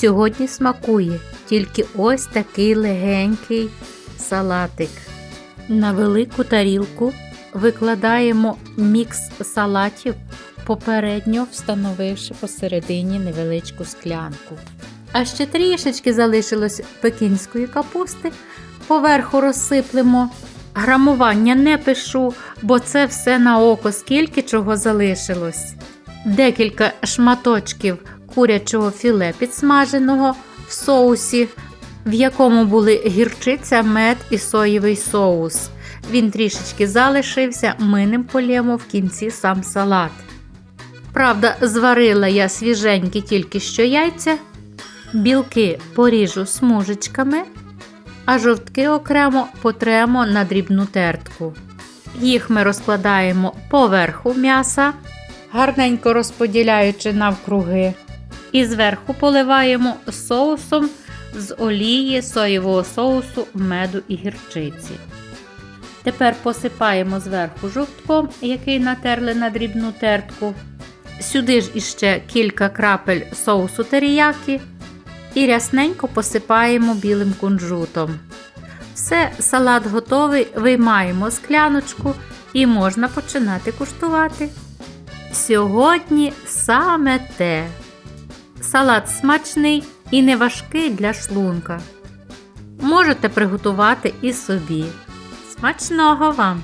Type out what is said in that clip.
Сьогодні смакує тільки ось такий легенький салатик. На велику тарілку викладаємо мікс салатів, попередньо встановивши посередині невеличку склянку. А ще трішечки залишилось пекінської капусти. Поверху розсиплемо. Грамування не пишу, бо це все на око, скільки чого залишилось. Декілька шматочків курячого філе підсмаженого в соусі, в якому були гірчиця, мед і соєвий соус. Він трішечки залишився, ми ним полємо в кінці сам салат. Правда, зварила я свіженькі тільки що яйця, білки поріжу смужечками, а жовтки окремо потремо на дрібну тертку. Їх ми розкладаємо поверху м'яса, гарненько розподіляючи навкруги. І зверху поливаємо соусом з олії, соєвого соусу, меду і гірчиці. Тепер посипаємо зверху жовтком, який натерли на дрібну тертку. Сюди ж іще кілька крапель соусу теріякі і рясненько посипаємо білим кунжутом. Все, салат готовий, виймаємо скляночку і можна починати куштувати. Сьогодні саме те. Салат смачний і не важкий для шлунка. Можете приготувати і собі. Смачного вам!